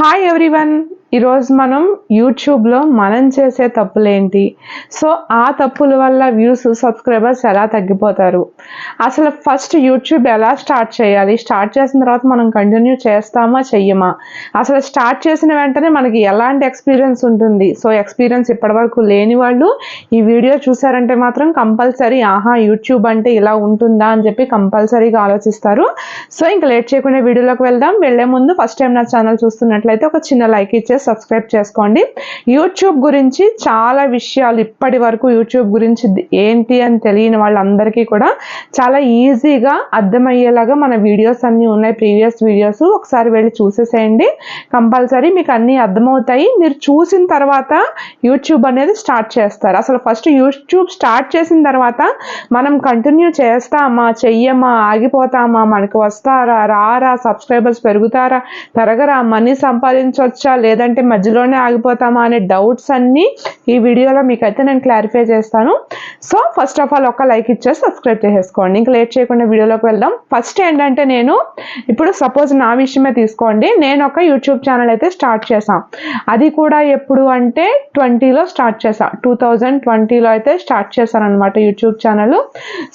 hi everyone. ఈరోజు మనం యూట్యూబ్లో మనం చేసే తప్పులేంటి? సో ఆ తప్పుల వల్ల వ్యూస్ సబ్స్క్రైబర్స్ ఎలా తగ్గిపోతారు? అసలు ఫస్ట్ యూట్యూబ్ ఎలా స్టార్ట్ చేయాలి? స్టార్ట్ చేసిన తర్వాత మనం కంటిన్యూ చేస్తామా చెయ్యమా? అసలు స్టార్ట్ చేసిన వెంటనే మనకి ఎలాంటి ఎక్స్పీరియన్స్ ఉంటుంది? సో ఎక్స్పీరియన్స్ ఇప్పటివరకు లేని వాళ్ళు ఈ వీడియో చూసారంటే మాత్రం కంపల్సరీ ఆహా యూట్యూబ్ అంటే ఇలా ఉంటుందా? అని చెప్పి కంపల్సరీగా ఆలోచిస్తారు. సో ఇంకా లేట్ చేయకుండా వీడియోలోకి వెళ్దాం. వెళ్ళే ముందు ఫస్ట్ టైం నా ఛానల్ చూస్తున్నట్లయితే ఒక చిన్న లైక్ ఇచ్చే సబ్స్క్రైబ్ చేసుకోండి. యూట్యూబ్ గురించి చాలా విషయాలు ఇప్పటి వరకు యూట్యూబ్ గురించి ఏంటి అని తెలియని వాళ్ళందరికీ కూడా చాలా ఈజీగా అర్థమయ్యేలాగా మన వీడియోస్ అన్నీ ఉన్నాయి. ప్రీవియస్ వీడియోస్ ఒకసారి వెళ్ళి చూసేసేయండి. కంపల్సరీ మీకు అన్నీ అర్థమవుతాయి. మీరు చూసిన తర్వాత యూట్యూబ్ అనేది స్టార్ట్ చేస్తారు. అసలు ఫస్ట్ యూట్యూబ్ స్టార్ట్ చేసిన తర్వాత మనం కంటిన్యూ చేస్తామా చెయ్యమా ఆగిపోతామా మనకు వస్తారా రారా సబ్స్క్రైబర్స్ పెరుగుతారా పెరగరా మనీ సంపాదించవచ్చా లేదంటే మధ్యలోనే ఆగిపోతామా అనే డౌట్స్ అన్నీ ఈ వీడియోలో మీకైతే నేను క్లారిఫై చేస్తాను. సో ఫస్ట్ ఆఫ్ ఆల్ ఒక లైక్ ఇచ్చేసి సబ్స్క్రైబ్ చేసేసుకోండి. ఇంకా లేట్ చేయకుండా వీడియోలోకి వెళ్దాం. ఫస్ట్ ఏంటంటే నేను ఇప్పుడు సపోజ్ నా విషయమే తీసుకోండి. నేను ఒక యూట్యూబ్ ఛానల్ అయితే స్టార్ట్ చేశాను అది కూడా ఎప్పుడు అంటే ట్వంటీలో స్టార్ట్ చేశాను టూ థౌజండ్ ట్వంటీలో అయితే స్టార్ట్ చేశాను అనమాట యూట్యూబ్ ఛానల్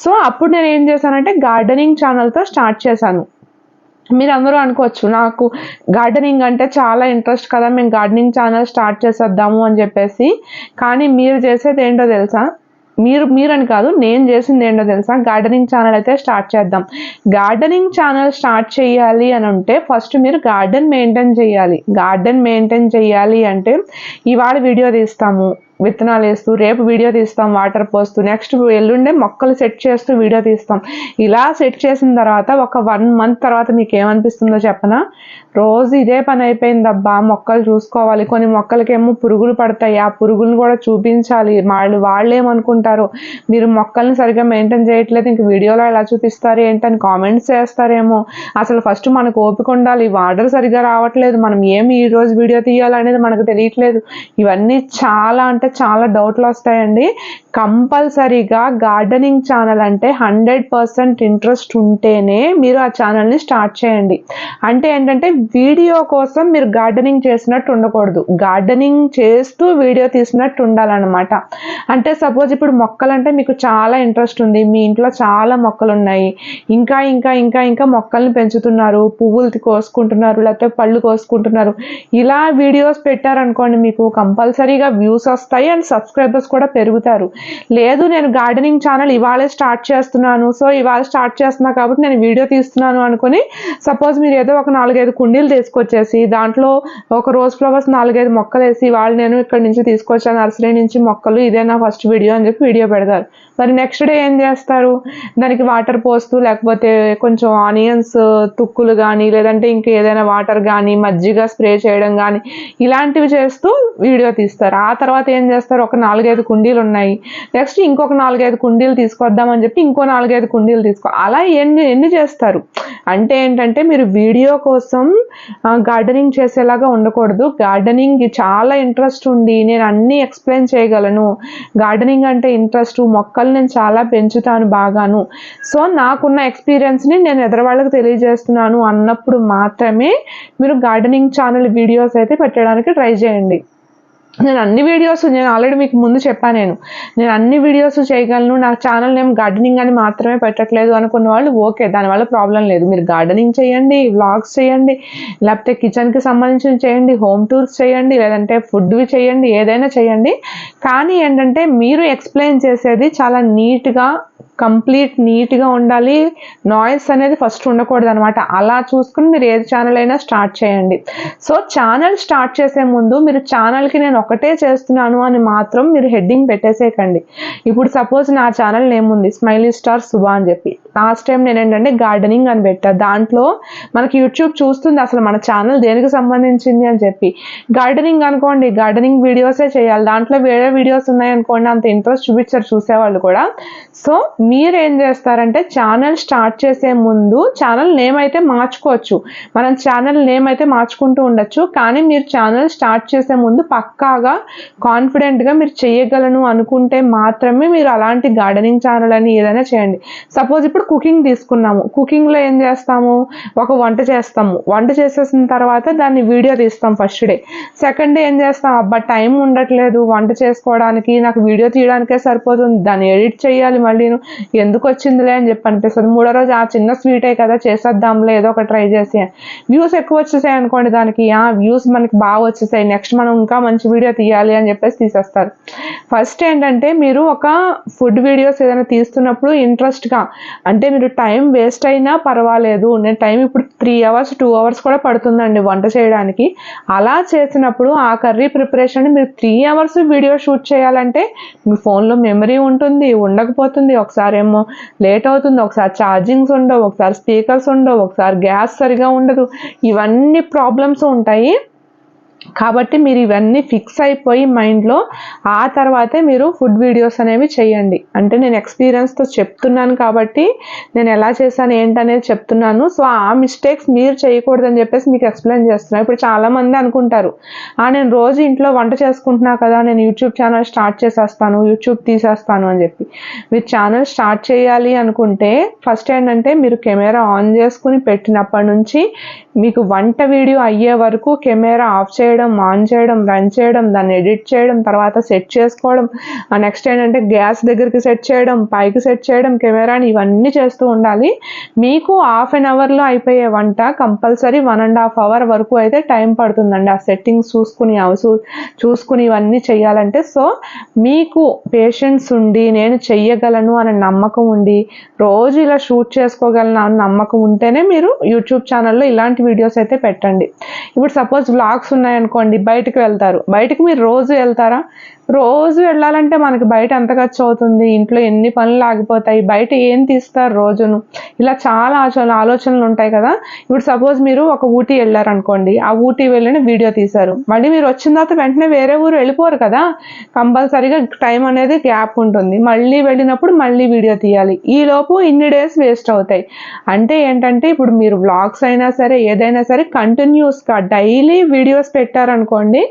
సో అప్పుడు నేను ఏం చేశానంటే గార్డెనింగ్ ఛానల్తో స్టార్ట్ చేశాను. మీరు అందరూ అనుకోవచ్చు నాకు గార్డెనింగ్ అంటే చాలా ఇంట్రెస్ట్ కదా మేము గార్డెనింగ్ ఛానల్ స్టార్ట్ చేసేద్దాము అని చెప్పేసి. కానీ మీరు చేసేది ఏంటో తెలుసా? మీరు మీరని కాదు నేను చేసింది ఏంటో తెలుసా? గార్డెనింగ్ ఛానల్ అయితే స్టార్ట్ చేద్దాం. గార్డెనింగ్ ఛానల్ స్టార్ట్ చేయాలి అని అంటే ఫస్ట్ మీరు గార్డెన్ మెయింటైన్ చేయాలి. గార్డెన్ మెయింటైన్ చేయాలి అంటే ఇవాళ వీడియో తీస్తాము. విత్తనాలు వేస్తూ రేపు వీడియో తీస్తాం వాటర్ పోస్తూ నెక్స్ట్ ఎల్లుండే మొక్కలు సెట్ చేస్తూ వీడియో తీస్తాం. ఇలా సెట్ చేసిన తర్వాత ఒక వన్ మంత్ తర్వాత మీకు ఏమనిపిస్తుందో చెప్పనా? రోజు ఇదే పని అయిపోయిందబ్బా మొక్కలు చూసుకోవాలి. కొన్ని మొక్కలకేమో పురుగులు పడతాయి ఆ పురుగులను కూడా చూపించాలి. వాళ్ళు వాళ్ళు ఏమనుకుంటారు మీరు మొక్కల్ని సరిగ్గా మెయింటైన్ చేయట్లేదు ఇంక వీడియోలో ఎలా చూపిస్తారు ఏంటని కామెంట్స్ చేస్తారేమో. అసలు ఫస్ట్ మనకు ఓపిక ఉండాలి వాటర్ సరిగ్గా రావట్లేదు మనం ఏమి ఈ రోజు వీడియో తీయాలనేది మనకు తెలియట్లేదు. ఇవన్నీ చాలా అంటే చాలా డౌట్లు వస్తాయండి. కంపల్సరీగా గార్డెనింగ్ ఛానల్ అంటే హండ్రెడ్ పర్సెంట్ ఇంట్రెస్ట్ ఉంటేనే మీరు ఆ ఛానల్ని స్టార్ట్ చేయండి. అంటే ఏంటంటే వీడియో కోసం మీరు గార్డెనింగ్ చేసినట్టు ఉండకూడదు. గార్డెనింగ్ చేస్తూ వీడియో తీసినట్టు ఉండాలన్నమాట. అంటే సపోజ్ ఇప్పుడు మొక్కలు అంటే మీకు చాలా ఇంట్రెస్ట్ ఉంది. మీ ఇంట్లో చాలా మొక్కలు ఉన్నాయి ఇంకా ఇంకా ఇంకా ఇంకా మొక్కల్ని పెంచుతున్నారు. పువ్వులు కోసుకుంటున్నారు. లేకపోతే పళ్ళు కోసుకుంటున్నారు. ఇలా వీడియోస్ పెట్టారనుకోండి మీకు కంపల్సరీగా వ్యూస్ వస్తాయి. అండ్ సబ్స్క్రైబర్స్ కూడా పెరుగుతారు. లేదు నేను గార్డెనింగ్ ఛానల్ ఇవాళే స్టార్ట్ చేస్తున్నాను. సో ఇవాళ స్టార్ట్ చేస్తున్నా కాబట్టి నేను వీడియో తీస్తున్నాను అనుకుని సపోజ్ మీరు ఏదో ఒక నాలుగైదు కుండీలు తీసుకొచ్చేసి దాంట్లో ఒక రోజ్ ఫ్లవర్స్ నాలుగైదు మొక్కలు వేసి వాళ్ళు నేను ఇక్కడ నుంచి తీసుకొచ్చాను నర్సరీ నుంచి మొక్కలు ఇదే నా ఫస్ట్ వీడియో అని చెప్పి వీడియో పెడతారు. మరి నెక్స్ట్ డే ఏం చేస్తారు? దానికి వాటర్ పోస్తూ లేకపోతే కొంచెం ఆనియన్స్ తుక్కులు కానీ లేదంటే ఇంక ఏదైనా వాటర్ కానీ మజ్జిగ స్ప్రే చేయడం కానీ ఇలాంటివి చేస్తూ వీడియో తీస్తారు. ఆ తర్వాత ఏం ఏం చేస్తారు? ఒక నాలుగైదు కుండీలు ఉన్నాయి. నెక్స్ట్ ఇంకొక నాలుగైదు కుండీలు తీసుకొద్దామని చెప్పి ఇంకో నాలుగైదు కుండీలు తీసుకో అలా ఎన్ని ఎన్ని చేస్తారు? అంటే ఏంటంటే మీరు వీడియో కోసం గార్డెనింగ్ చేసేలాగా ఉండకూడదు. గార్డెనింగ్ చాలా ఇంట్రెస్ట్ ఉంది. నేను అన్నీ ఎక్స్ప్లెయిన్ చేయగలను. గార్డెనింగ్ అంటే ఇంట్రెస్ట్ మొక్కలు నేను చాలా పెంచుతాను బాగాను. సో నాకున్న ఎక్స్పీరియన్స్ని నేను ఎదరవాళ్ళకి తెలియజేస్తున్నాను అన్నప్పుడు మాత్రమే మీరు గార్డెనింగ్ ఛానల్ వీడియోస్ అయితే పెట్టడానికి ట్రై చేయండి. నేను అన్ని వీడియోస్ నేను ఆల్రెడీ మీకు ముందు చెప్పాను నేను. నేను అన్ని వీడియోస్ చేయగలను. నా ఛానల్ నేమ్ గార్డెనింగ్ అని మాత్రమే పెట్టట్లేదు అనుకున్న వాళ్ళు ఓకే దానివల్ల ప్రాబ్లం లేదు. మీరు గార్డెనింగ్ చేయండి వ్లాగ్స్ చేయండి లేకపోతే కిచెన్కి సంబంధించిన చేయండి హోమ్ టూర్స్ చేయండి లేదంటే ఫుడ్వి చేయండి ఏదైనా చేయండి. కానీ ఏంటంటే మీరు ఎక్స్ప్లెయిన్ చేసేది చాలా నీట్గా కంప్లీట్ నీట్గా ఉండాలి. నాయిస్ అనేది ఫస్ట్ ఉండకూడదు అనమాట అలా చూసుకుని మీరు ఏది ఛానల్ అయినా స్టార్ట్ చేయండి. సో ఛానల్ స్టార్ట్ చేసే ముందు మీరు ఛానల్కి నేను ఒకటే చేస్తున్నాను అని మాత్రం మీరు హెడ్డింగ్ పెట్టేసేయకండి. ఇప్పుడు సపోజ్ నా ఛానల్ నేమ్ ఉంది స్మైలీ స్టార్ శుభ అని చెప్పి. లాస్ట్ టైం నేను ఏంటంటే గార్డెనింగ్ అని పెట్టా. దాంట్లో మనకి యూట్యూబ్ చూస్తుంది అసలు మన ఛానల్ దేనికి సంబంధించింది అని చెప్పి. గార్డెనింగ్ అనుకోండి గార్డెనింగ్ వీడియోసే చేయాలి. దాంట్లో వేరే వీడియోస్ ఉన్నాయనుకోండి అంత ఇంట్రెస్ట్ చూపించారు చూసేవాళ్ళు కూడా. సో మీరు ఏం చేస్తారంటే ఛానల్ స్టార్ట్ చేసే ముందు ఛానల్ నేమ్ అయితే మార్చుకోవచ్చు. మనం ఛానల్ నేమ్ అయితే మార్చుకుంటూ ఉండొచ్చు. కానీ మీరు ఛానల్ స్టార్ట్ చేసే ముందు పక్కాగా కాన్ఫిడెంట్గా మీరు చేయగలను అనుకుంటే మాత్రమే మీరు అలాంటి గార్డెనింగ్ ఛానల్ అని ఏదైనా చేయండి. సపోజ్ ఇప్పుడు కుకింగ్ తీసుకున్నాము. కుకింగ్లో ఏం చేస్తాము? ఒక వంట చేస్తాము. వంట చేసేసిన తర్వాత దాన్ని వీడియో తీస్తాం ఫస్ట్ డే సెకండ్ డే ఏం చేస్తాం? అబ్బా టైం ఉండట్లేదు. వంట చేసుకోవడానికి నాకు వీడియో తీయడానికే సరిపోతుంది. దాన్ని ఎడిట్ చేయాలి మళ్ళీ ఎందుకు వచ్చిందిలే అని చెప్పి అనిపిస్తుంది. మూడో రోజు ఆ చిన్న స్వీటే కదా చేసేద్దాంలే ఏదో ఒక ట్రై చేసి. వ్యూస్ ఎక్కువ వచ్చేసాయి అనుకోండి దానికి. ఆ వ్యూస్ మనకి బాగా వచ్చేసాయి. నెక్స్ట్ మనం ఇంకా మంచి వీడియో తీయాలి అని చెప్పేసి తీసేస్తారు. ఫస్ట్ ఏంటంటే మీరు ఒక ఫుడ్ వీడియోస్ ఏదైనా తీస్తున్నప్పుడు ఇంట్రెస్ట్గా అంటే మీరు టైం వేస్ట్ అయినా పర్వాలేదు. నేను టైం ఇప్పుడు త్రీ అవర్స్ టూ అవర్స్ కూడా పడుతుందండి వంట చేయడానికి. అలా చేసినప్పుడు ఆ కర్రీ ప్రిపరేషన్ మీరు త్రీ అవర్స్ వీడియో షూట్ చేయాలంటే మీ ఫోన్లో మెమరీ ఉంటుంది ఉండకపోతుంది. ఒకసారి ఏమో లేట్ అవుతుంది ఒకసారి ఛార్జింగ్స్ ఉండవు ఒకసారి స్పీకర్స్ ఉండవు ఒకసారి గ్యాస్ సరిగా ఉండదు. ఇవన్నీ ప్రాబ్లమ్స్ ఉంటాయి. కాబట్టి మీరు ఇవన్నీ ఫిక్స్ అయిపోయి మైండ్లో ఆ తర్వాతే మీరు ఫుడ్ వీడియోస్ అనేవి చేయండి. అంటే నేను ఎక్స్పీరియన్స్తో చెప్తున్నాను కాబట్టి నేను ఎలా చేశాను ఏంటనేది చెప్తున్నాను. సో ఆ మిస్టేక్స్ మీరు చేయకూడదని చెప్పేసి మీకు ఎక్స్ప్లెయిన్ చేస్తున్నాను ఇప్పుడు చాలామంది అనుకుంటారు ఆ నేను రోజు ఇంట్లో వంట చేసుకుంటున్నా కదా నేను యూట్యూబ్ ఛానల్ స్టార్ట్ చేసేస్తాను యూట్యూబ్ తీసేస్తాను అని చెప్పి. మీరు ఛానల్ స్టార్ట్ చేయాలి అనుకుంటే ఫస్ట్ ఏంటంటే మీరు కెమెరా ఆన్ చేసుకుని పెట్టినప్పటి నుంచి మీకు వంట వీడియో అయ్యే వరకు కెమెరా ఆఫ్ చేయడం ఆన్ చేయడం రన్ చేయడం దాన్ని ఎడిట్ చేయడం తర్వాత సెట్ చేసుకోవడం నెక్స్ట్ ఏంటంటే గ్యాస్ దగ్గరికి సెట్ చేయడం పైకి సెట్ చేయడం కెమెరాని ఇవన్నీ చేస్తూ ఉండాలి. మీకు హాఫ్ అన్ అవర్లో అయిపోయే వంట compulsory one and half hour వరకు అయితే టైం పడుతుందండి. ఆ సెట్టింగ్స్ చూసుకుని అవసూ చూసుకుని ఇవన్నీ చేయాలంటే. సో మీకు పేషెన్స్ ఉండి నేను చెయ్యగలను అనే నమ్మకం ఉండి రోజు ఇలా షూట్ చేసుకోగలను అనే నమ్మకం ఉంటేనే మీరు యూట్యూబ్ ఛానల్లో ఇలాంటి వీడియోస్ అయితే పెట్టండి. ఇప్పుడు సపోజ్ వ్లాగ్స్ ఉన్నాయనుకోండి బయటకు వెళ్తారు. బయటకు మీరు రోజు వెళ్తారా? రోజు వెళ్ళాలంటే మనకి బయట ఎంత ఖర్చు అవుతుంది? ఇంట్లో ఎన్ని పనులు ఆగిపోతాయి? బయట ఏం తీస్తారు రోజును? ఇలా చాలా ఆలోచన ఆలోచనలు ఉంటాయి కదా? ఇప్పుడు సపోజ్ మీరు ఒక ఊటీ వెళ్ళారనుకోండి ఆ ఊటీ వెళ్ళిన వీడియో తీశారు. మళ్ళీ మీరు వచ్చిన తర్వాత వెంటనే వేరే ఊరు వెళ్ళిపోరు కదా? కంపల్సరీగా టైం అనేది గ్యాప్ ఉంటుంది. మళ్ళీ వెళ్ళినప్పుడు మళ్ళీ వీడియో తీయాలి. ఈ లోపు ఇన్ని డేస్ వేస్ట్ అవుతాయి. అంటే ఏంటంటే ఇప్పుడు మీరు వ్లాగ్స్ అయినా సరే ఏదైనా సరే కంటిన్యూస్గా డైలీ వీడియోస్ పెట్టారనుకోండి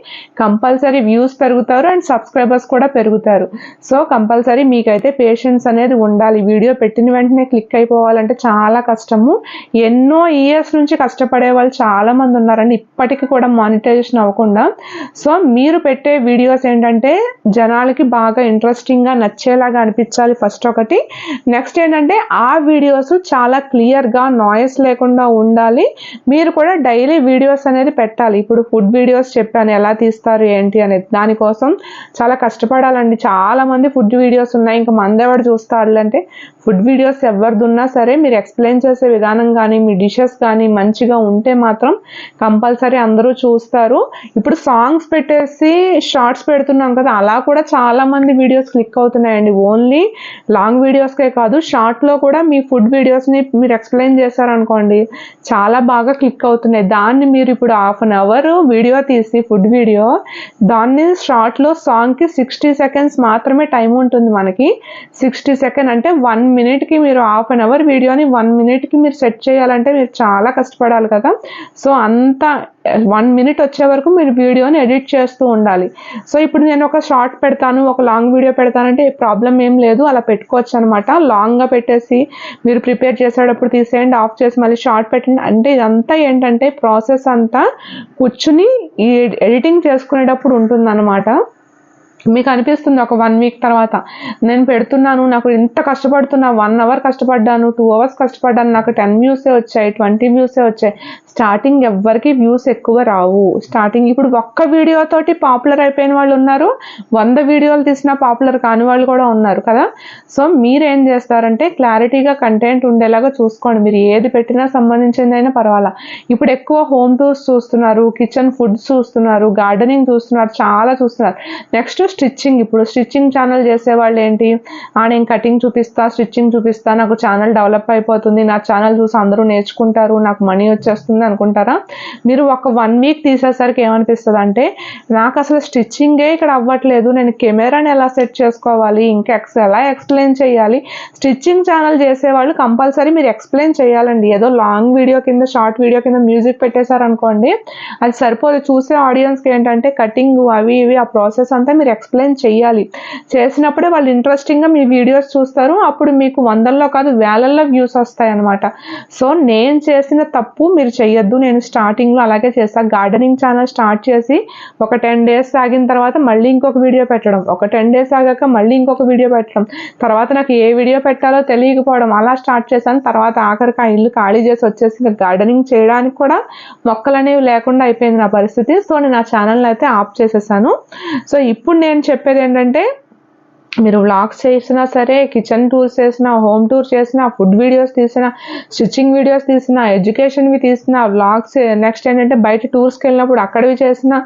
కంపల్సరీ వ్యూస్ పెరుగుతారు అండ్ సబ్స్క్రైబర్స్ కూడా పెరుగుతారు. సో కంపల్సరీ మీకైతే పేషెన్స్ అనేది ఉండాలి. వీడియో పెట్టిన వెంటనే క్లిక్ అయిపోవాలంటే చాలా కష్టము. ఎన్నో ఇయర్స్ నుంచి కష్టపడే వాళ్ళు చాలా మంది ఉన్నారండి. ఇప్పటికీ కూడా మానిటైజేషన్ అవ్వకుండా. సో మీరు పెట్టే వీడియోస్ ఏంటంటే జనాలకి బాగా ఇంట్రెస్టింగ్గా నచ్చేలాగా అనిపించాలి ఫస్ట్ ఒకటి. నెక్స్ట్ ఏంటంటే ఆ వీడియోస్ చాలా క్లియర్గా నాయిస్ లేకుండా ఉండాలి. మీరు కూడా డైలీ వీడియోస్ అనేది పెట్టాలి. ఇప్పుడు ఫుడ్ వీడియోస్ చెప్పాను ఎలా తీస్తారు ఏంటి అనేది దానికోసం చాలా కష్టపడాలండి. చాలా మంది ఫుడ్ వీడియోస్ ఉన్నాయి ఇంకా మందెవడు చూస్తారు అంటే ఫుడ్ వీడియోస్ ఎవరిదున్నా సరే మీరు ఎక్స్ప్లెయిన్ చేసే విధానం కానీ మీ డిషెస్ కానీ మంచిగా ఉంటే మాత్రం కంపల్సరీ అందరూ చూస్తారు. ఇప్పుడు సాంగ్స్ పెట్టేసి షార్ట్స్ పెడుతున్నాం కదా అలా కూడా చాలా మంది వీడియోస్ క్లిక్ అవుతున్నాయండి ఓన్లీ లాంగ్ వీడియోస్కే కాదు షార్ట్లో కూడా మీ ఫుడ్ వీడియోస్ని మీరు ఎక్స్ప్లెయిన్ చేశారనుకోండి చాలా బాగా క్లిక్ అవుతున్నాయి. దాన్ని మీరు ఇప్పుడు హాఫ్ అన్ అవర్ వీడియో తీసి ఫుడ్ వీడియో దాన్ని షార్ట్లో సాంగ్కి సిక్స్టీ సెకండ్స్ మాత్రమే టైం ఉంటుంది మనకి. సిక్స్టీ సెకండ్ అంటే వన్ మినిట్కి మీరు హాఫ్ అన్ అవర్ వీడియోని వన్ మినిట్కి మీరు సెట్ చేయాలంటే మీరు చాలా కష్టపడాలి కదా. సో అంత వన్ మినిట్ వచ్చే వరకు మీరు వీడియోని ఎడిట్ చేస్తూ ఉండాలి. సో ఇప్పుడు నేను ఒక షార్ట్ పెడతాను ఒక లాంగ్ వీడియో పెడతానంటే ప్రాబ్లం ఏం లేదు అలా పెట్టుకోవచ్చు అనమాట లాంగ్గా పెట్టేసి మీరు ప్రిపేర్ చేసేటప్పుడు తీసేయండి ఆఫ్ చేసి మళ్ళీ షార్ట్ పెట్టండి. అంటే ఇదంతా ఏంటంటే ప్రాసెస్ అంతా కూర్చుని ఈ ఎడిటింగ్ చేసుకునేటప్పుడు ఉంటుందన్నమాట. మీకు అనిపిస్తుంది ఒక వన్ వీక్ తర్వాత. నేను పెడుతున్నాను నాకు ఇంత కష్టపడుతున్నా వన్ అవర్ కష్టపడ్డాను టూ అవర్స్ కష్టపడ్డాను నాకు టెన్ వ్యూసే వచ్చాయి ట్వంటీ వ్యూసే వచ్చాయి. స్టార్టింగ్ ఎవ్వరికి వ్యూస్ ఎక్కువ రావు. స్టార్టింగ్ ఇప్పుడు ఒక్క వీడియోతోటి పాపులర్ అయిపోయిన వాళ్ళు ఉన్నారు వంద వీడియోలు తీసినా పాపులర్ కాని వాళ్ళు కూడా ఉన్నారు కదా. సో మీరు ఏం చేస్తారంటే క్లారిటీగా కంటెంట్ ఉండేలాగా చూసుకోండి. మీరు ఏది పెట్టినా సంబంధించిందైనా పర్వాలా. ఇప్పుడు ఎక్కువ హోమ్ టూర్స్ చూస్తున్నారు కిచెన్ ఫుడ్స్ చూస్తున్నారు గార్డెనింగ్ చూస్తున్నారు చాలా చూస్తున్నారు. Next stitching. ఇప్పుడు స్టిచ్చింగ్ ఛానల్ చేసేవాళ్ళు ఏంటి? ఆ నేను కటింగ్ చూపిస్తా స్టిచ్చింగ్ చూపిస్తా నాకు ఛానల్ డెవలప్ అయిపోతుంది నా ఛానల్ చూసి అందరూ నేర్చుకుంటారు నాకు మనీ వచ్చేస్తుంది అనుకుంటారా? మీరు ఒక వన్ వీక్ తీసేసరికి ఏమనిపిస్తుంది అంటే నాకు అసలు స్టిచ్చింగే ఇక్కడ అవ్వట్లేదు నేను కెమెరాని ఎలా సెట్ చేసుకోవాలి ఇంకా ఎక్స్ ఎలా ఎక్స్ప్లెయిన్ చేయాలి? స్టిచ్చింగ్ ఛానల్ చేసేవాళ్ళు కంపల్సరీ మీరు ఎక్స్ప్లెయిన్ చేయాలండి. ఏదో లాంగ్ వీడియో కింద షార్ట్ వీడియో కింద మ్యూజిక్ పెట్టేశారనుకోండి అది సరిపోదు. చూసే ఆడియన్స్కి ఏంటంటే కటింగ్ అవి ఇవి ఆ ప్రాసెస్ అంతా మీరు ఎక్స్ప్లెయిన్ చేయాలి చేసినప్పుడే వాళ్ళు ఇంట్రెస్టింగ్గా మీ వీడియోస్ చూస్తారు. అప్పుడు మీకు వందల్లో కాదు వేలల్లో వ్యూస్ వస్తాయన్నమాట. సో నేను చేసిన తప్పు మీరు చెయ్యొద్దు. నేను స్టార్టింగ్లో అలాగే చేస్తాను గార్డెనింగ్ ఛానల్ స్టార్ట్ చేసి ఒక టెన్ డేస్ ఆగిన తర్వాత మళ్ళీ ఇంకొక వీడియో పెట్టడం. ఒక టెన్ డేస్ ఆగాక మళ్ళీ ఇంకొక వీడియో పెట్టడం. తర్వాత నాకు ఏ వీడియో పెట్టాలో తెలియకపోవడం. అలా స్టార్ట్ చేశాను. తర్వాత ఆఖరికి ఆ ఇల్లు ఖాళీ చేసి వచ్చేసి ఇంకా గార్డెనింగ్ చేయడానికి కూడా మొక్కలు అనేవి లేకుండా అయిపోయింది నా పరిస్థితి. సో నేను ఆ ఛానల్ అయితే ఆఫ్ చేసేసాను. సో ఇప్పుడు నేను నేను చెప్పేది ఏంటంటే మీరు వ్లాగ్స్ చేసినా సరే కిచెన్ టూర్స్ చేసినా హోమ్ టూర్ చేసినా ఫుడ్ వీడియోస్ తీసినా స్టిచ్చింగ్ వీడియోస్ తీసినా ఎడ్యుకేషన్వి తీసినా వ్లాగ్స్ నెక్స్ట్ ఏంటంటే బయట టూర్స్కి వెళ్ళినప్పుడు అక్కడివి చేసినా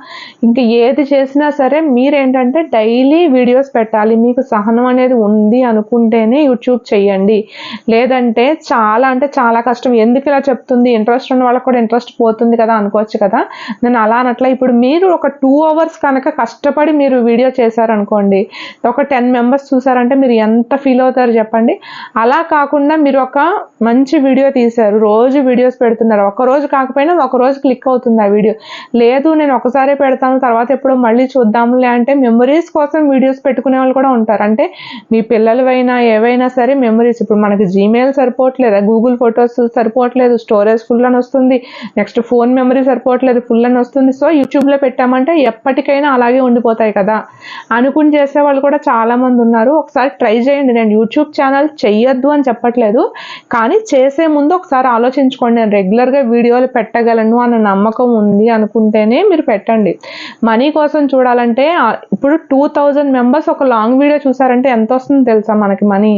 ఇంకా ఏది చేసినా సరే మీరేంటంటే డైలీ వీడియోస్ పెట్టాలి. మీకు సహనం అనేది ఉంది అనుకుంటేనే యూట్యూబ్ చేయండి. లేదంటే చాలా అంటే చాలా కష్టం. ఎందుకు ఇలా చెప్తుంది? ఇంట్రెస్ట్ ఉన్న వాళ్ళకి కూడా ఇంట్రెస్ట్ పోతుంది కదా అనుకోవచ్చు కదా. నేను అలా అనట్లా. ఇప్పుడు మీరు ఒక టూ అవర్స్ కనుక కష్టపడి మీరు వీడియో చేశారనుకోండి ఒక టెన్ మెంబర్స్ చూసారంటే మీరు ఎంత ఫీల్ అవుతారు చెప్పండి. అలా కాకుండా మీరు ఒక మంచి వీడియో తీశారు. రోజు వీడియోస్ పెడుతున్నారు. ఒక రోజు కాకపోయినా ఒక రోజు క్లిక్ అవుతుంది ఆ వీడియో లేదు నేను ఒకసారి పెడతాను తర్వాత ఎప్పుడో మళ్ళీ చూద్దాంలే అంటే మెమరీస్ కోసం వీడియోస్ పెట్టుకునే వాళ్ళు కూడా ఉంటారు. అంటే మీ పిల్లలవైనా ఏవైనా సరే మెమరీస్ ఇప్పుడు మనకి జీమెయిల్ సరిపోవట్లేదు? గూగుల్ ఫొటోస్ సరిపోవట్లేదు. స్టోరేజ్ ఫుల్ అని వస్తుంది. నెక్స్ట్ ఫోన్ మెమరీ సరిపోవట్లేదు. ఫుల్ అని వస్తుంది. సో యూట్యూబ్లో పెట్టామంటే ఎప్పటికైనా అలాగే ఉండిపోతాయి కదా. అనుకుని చేసే వాళ్ళు కూడా చాలా మంది ఉన్నారు. ఒకసారి ట్రై చేయండి. నేను యూట్యూబ్ ఛానల్ చెయ్యొద్దు అని చెప్పట్లేదు. కానీ చేసే ముందు ఒకసారి ఆలోచించుకోండి. నేను రెగ్యులర్గా వీడియోలు పెట్టగలను అన్న నమ్మకం ఉంది అనుకుంటేనే మీరు పెట్టండి. మనీ కోసం చూడాలంటే ఇప్పుడు టూ థౌజండ్ మెంబర్స్ ఒక లాంగ్ వీడియో చూసారంటే ఎంత వస్తుందో తెలుసా మనకి మనీ?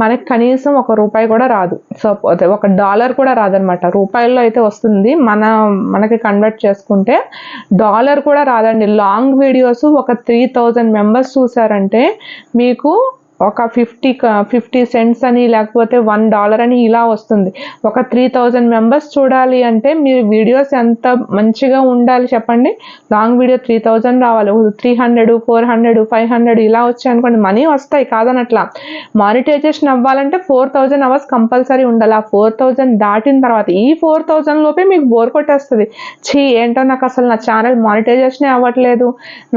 మనకి కనీసం ఒక రూపాయి కూడా రాదు. సో ఒక డాలర్ కూడా రాదనమాట. రూపాయల్లో అయితే వస్తుంది. మన మనకి కన్వర్ట్ చేసుకుంటే డాలర్ కూడా రాదండి. లాంగ్ వీడియోస్ ఒక త్రీ థౌజండ్ మెంబర్స్ చూసారంటే మీకు ఒక ఫిఫ్టీ ఫిఫ్టీ సెంట్స్ అని లేకపోతే వన్ డాలర్ అని ఇలా వస్తుంది. ఒక త్రీ థౌజండ్ మెంబర్స్ చూడాలి అంటే మీరు వీడియోస్ ఎంత మంచిగా ఉండాలి చెప్పండి. లాంగ్ వీడియో త్రీ థౌజండ్ రావాలి. Three hundred four hundred five hundred ఇలా వచ్చాయి అనుకోండి. మనీ వస్తాయి కాదనట్లా. మానిటైజేషన్ అవ్వాలంటే ఫోర్ థౌజండ్ అవర్స్ కంపల్సరీ ఉండాలి. ఆ ఫోర్ థౌజండ్ దాటిన తర్వాత ఈ ఫోర్ థౌజండ్ లోపే మీకు బోర్ కొట్టేస్తుంది. ఛీ ఏంటో నాకు అసలు నా ఛానల్ మానిటైజేషనే అవ్వట్లేదు.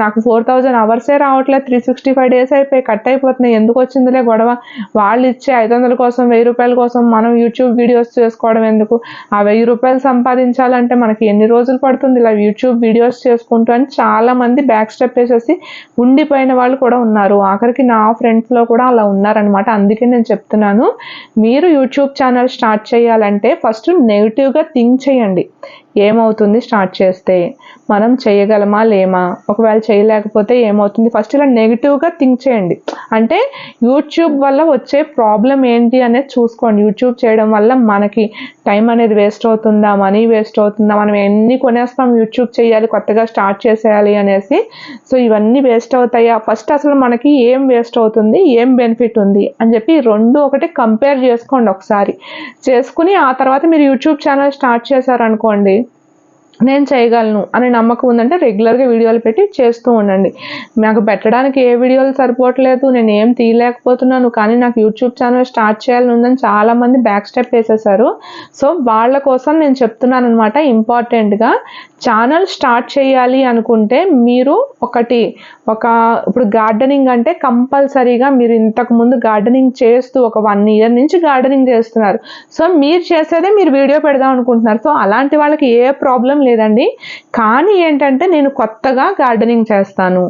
నాకు ఫోర్ థౌజండ్ అవర్సే రావట్లేదు. త్రీ సిక్స్టీ ఫైవ్ డేస్ అయిపోయి కట్ అయిపోతున్నాయి. ఎందుకు వచ్చిందిలే గొడవ? వాళ్ళు ఇచ్చే ఐదు వందల కోసం వెయ్యి రూపాయల కోసం మనం యూట్యూబ్ వీడియోస్ చేసుకోవడం ఎందుకు? ఆ వెయ్యి రూపాయలు సంపాదించాలంటే మనకి ఎన్ని రోజులు పడుతుంది ఇలా యూట్యూబ్ వీడియోస్ చేసుకుంటూ అని చాలా మంది బ్యాక్ స్టెప్ వేసేసి ఉండిపోయిన వాళ్ళు కూడా ఉన్నారు. ఆఖరికి నా ఫ్రెండ్స్లో కూడా అలా ఉన్నారనమాట అందుకే నేను చెప్తున్నాను. మీరు యూట్యూబ్ ఛానల్ స్టార్ట్ చేయాలంటే ఫస్ట్ నెగిటివ్గా థింక్ చేయండి. ఏమవుతుంది? స్టార్ట్ చేస్తే మనం చేయగలమా? లేమా? ఒకవేళ చేయలేకపోతే ఏమవుతుంది? ఫస్ట్ ఇలా నెగిటివ్గా థింక్ చేయండి. అంటే యూట్యూబ్ వల్ల వచ్చే ప్రాబ్లం ఏంటి అనేది చూసుకోండి. యూట్యూబ్ చేయడం వల్ల మనకి టైం అనేది వేస్ట్ అవుతుందా? మనీ వేస్ట్ అవుతుందా? మనం ఎన్ని కొనేస్తాం? యూట్యూబ్ చేయాలి కొత్తగా స్టార్ట్ చేసేయాలి అనేసి. సో ఇవన్నీ వేస్ట్ అవుతాయా? ఫస్ట్ అసలు మనకి ఏం వేస్ట్ అవుతుంది? ఏం బెనిఫిట్ ఉంది? అని చెప్పి రెండు ఒకటి కంపేర్ చేసుకోండి ఒకసారి. చేసుకుని ఆ తర్వాత మీరు యూట్యూబ్ ఛానల్ స్టార్ట్ చేశారనుకోండి చేసుకోండి నేను చేయగలను అనే నమ్మకం ఉందంటే రెగ్యులర్గా వీడియోలు పెట్టి చేస్తూ ఉండండి. నాకు పెట్టడానికి ఏ వీడియోలు సరిపోవట్లేదు నేను ఏం తీయలేకపోతున్నాను కానీ నాకు యూట్యూబ్ ఛానల్ స్టార్ట్ చేయాలని ఉందని చాలామంది బ్యాక్ స్టెప్ వేసేసారు. సో వాళ్ళ కోసం నేను చెప్తున్నాను అనమాట ఇంపార్టెంట్గా ఛానల్ స్టార్ట్ చేయాలి అనుకుంటే మీరు ఒకటి ఒక ఇప్పుడు గార్డెనింగ్ అంటే కంపల్సరీగా మీరు ఇంతకు ముందు గార్డెనింగ్ చేస్తూ ఒక వన్ ఇయర్ నుంచి గార్డెనింగ్ చేస్తున్నారు. సో మీరు చేసేదే మీరు వీడియో పెడదాం అనుకుంటున్నారు. సో అలాంటి వాళ్ళకి ఏ ప్రాబ్లం లేదండి. కానీ ఏంటంటే నేను కొత్తగా గార్డెనింగ్ చేస్తాను.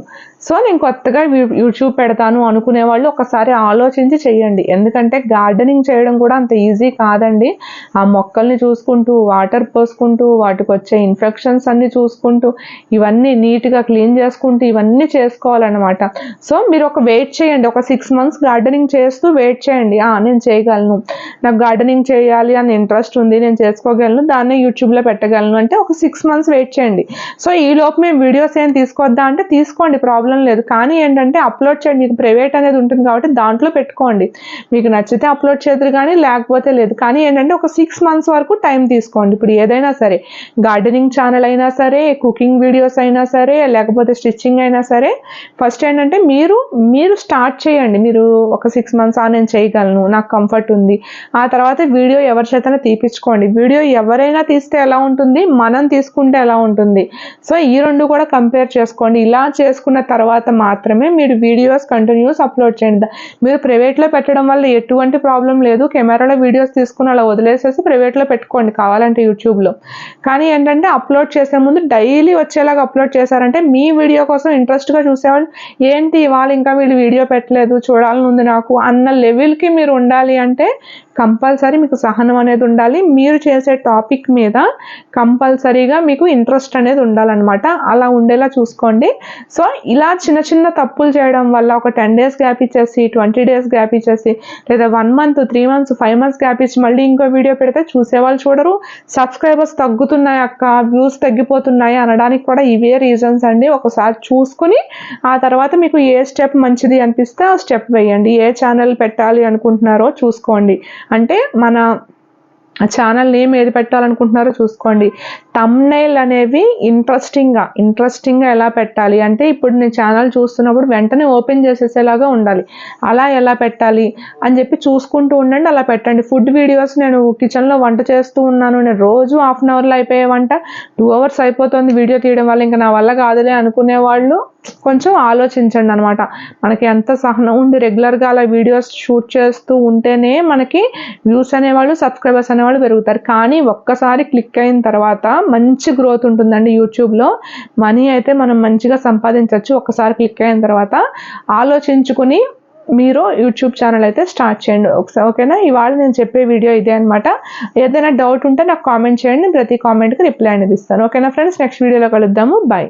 సో నేను కొత్తగా యూట్యూబ్ పెడతాను అనుకునే వాళ్ళు ఒకసారి ఆలోచించి చేయండి. ఎందుకంటే గార్డెనింగ్ చేయడం కూడా అంత ఈజీ కాదండి. ఆ మొక్కల్ని చూసుకుంటూ వాటర్ పోసుకుంటూ వాటికి వచ్చే ఇన్ఫెక్షన్స్ అన్నీ చూసుకుంటూ ఇవన్నీ నీట్గా క్లీన్ చేసుకుంటూ ఇవన్నీ చేసుకోవాలన్నమాట. సో మీరు ఒక వెయిట్ చేయండి. ఒక సిక్స్ మంత్స్ గార్డెనింగ్ చేస్తూ వెయిట్ చేయండి. నేను చేయగలను. నాకు గార్డెనింగ్ చేయాలి అని ఇంట్రెస్ట్ ఉంది. నేను చేసుకోగలను. దాన్ని యూట్యూబ్లో పెట్టగలను. అంటే ఒక సిక్స్ మంత్స్ వెయిట్ చేయండి. సో ఈ లోపు మేము వీడియోస్ ఏం తీసుకొద్దా అంటే తీసుకోండి. ప్రాబ్లం ప్రాబ్లం లేదు. కానీ ఏంటంటే అప్లోడ్ చేయండి. మీకు ప్రైవేట్ అనేది ఉంటుంది కాబట్టి దాంట్లో పెట్టుకోండి. మీకు నచ్చితే అప్లోడ్ చేద్దరు కానీ లేకపోతే లేదు. కానీ ఏంటంటే ఒక సిక్స్ మంత్స్ వరకు టైం తీసుకోండి. ఇప్పుడు ఏదైనా సరే గార్డెనింగ్ ఛానల్ అయినా సరే కుకింగ్ వీడియోస్ అయినా సరే లేకపోతే స్టిచ్చింగ్ అయినా సరే ఫస్ట్ ఏంటంటే మీరు మీరు స్టార్ట్ చేయండి. మీరు ఒక సిక్స్ మంత్స్ ఆ నేను చేయగలను. నాకు కంఫర్ట్ ఉంది. ఆ తర్వాత వీడియో ఎవరి చేతనే తీపించుకోండి వీడియో ఎవరైనా తీస్తే ఎలా ఉంటుంది? మనం తీసుకుంటే ఎలా ఉంటుంది? సో ఈ రెండు కూడా కంపేర్ చేసుకోండి. ఇలా చేసుకున్న తర్వాత తర్వాత మాత్రమే మీరు వీడియోస్ కంటిన్యూస్ అప్లోడ్ చేయండి. మీరు ప్రైవేట్లో పెట్టడం వల్ల ఎటువంటి ప్రాబ్లం లేదు. కెమెరాలో వీడియోస్ తీసుకుని అలా వదిలేసేసి ప్రైవేట్లో పెట్టుకోండి కావాలంటే యూట్యూబ్లో కానీ ఏంటంటే అప్లోడ్ చేసే ముందు డైలీ వచ్చేలాగా అప్లోడ్ చేశారంటే మీ వీడియో కోసం ఇంట్రెస్ట్గా చూసేవాళ్ళు ఏంటి ఇవాళ ఇంకా వీళ్ళు వీడియో పెట్టలేదు చూడాలని ఉంది నాకు అన్న లెవెల్కి మీరు ఉండాలి అంటే కంపల్సరీ మీకు సహనం అనేది ఉండాలి. మీరు చేసే టాపిక్ మీద కంపల్సరీగా మీకు ఇంట్రెస్ట్ అనేది ఉండాలన్నమాట. అలా ఉండేలా చూసుకోండి. సో ఇలా చిన్న చిన్న తప్పులు చేయడం వల్ల ఒక టెన్ డేస్ గ్యాప్ ఇచ్చేసి ట్వంటీ డేస్ గ్యాప్ ఇచ్చేసి లేదా one month three months five months gap ఇచ్చి మళ్ళీ ఇంకో వీడియో పెడితే చూసేవాళ్ళు చూడరు. సబ్స్క్రైబర్స్ తగ్గుతున్నాయి అక్క వ్యూస్ తగ్గిపోతున్నాయి అనడానికి కూడా ఇవే రీజన్స్ అండి. ఒకసారి చూసుకుని ఆ తర్వాత మీకు ఏ స్టెప్ మంచిది అనిపిస్తే ఆ స్టెప్ వేయండి. ఏ ఛానల్ పెట్టాలి అనుకుంటున్నారో చూసుకోండి. అంటే మన ఛానల్ నేమ్ ఏది పెట్టాలనుకుంటున్నారో చూసుకోండి. తమ్నైల్ అనేవి ఇంట్రెస్టింగ్గా ఇంట్రెస్టింగ్గా ఎలా పెట్టాలి? అంటే ఇప్పుడు నేను ఛానల్ చూస్తున్నప్పుడు వెంటనే ఓపెన్ చేసేసేలాగా ఉండాలి. అలా ఎలా పెట్టాలి? అని చెప్పి చూసుకుంటూ ఉండండి అలా పెట్టండి. ఫుడ్ వీడియోస్ నేను కిచెన్లో వంట చేస్తూ ఉన్నాను. నేను రోజు హాఫ్ అన్ అవర్లో అయిపోయే వంట. టూ అవర్స్ అయిపోతుంది వీడియో తీయడం వల్ల. ఇంకా నా వల్ల కాదులే అనుకునే వాళ్ళు కొంచెం ఆలోచించండి అనమాట మనకి ఎంత సహనం ఉండి రెగ్యులర్గా అలా వీడియోస్ షూట్ చేస్తూ ఉంటేనే మనకి వ్యూస్ అనేవాళ్ళు సబ్స్క్రైబర్స్ అనేవాళ్ళు పెరుగుతారు. కానీ ఒక్కసారి క్లిక్ అయిన తర్వాత మంచి గ్రోత్ ఉంటుందండి యూట్యూబ్లో. మనీ అయితే మనం మంచిగా సంపాదించవచ్చు ఒక్కసారి క్లిక్ అయిన తర్వాత ఆలోచించుకుని మీరు యూట్యూబ్ ఛానల్ అయితే స్టార్ట్ చేయండి. ఒకసారి ఓకేనా? ఇవాళ నేను చెప్పే వీడియో ఇదే అనమాట ఏదైనా డౌట్ ఉంటే నాకు కామెంట్ చేయండి. ప్రతి కామెంట్కి రిప్లై అనేది ఇస్తాను. ఓకేనా ఫ్రెండ్స్ నెక్స్ట్ వీడియోలో కలుద్దాము. బాయ్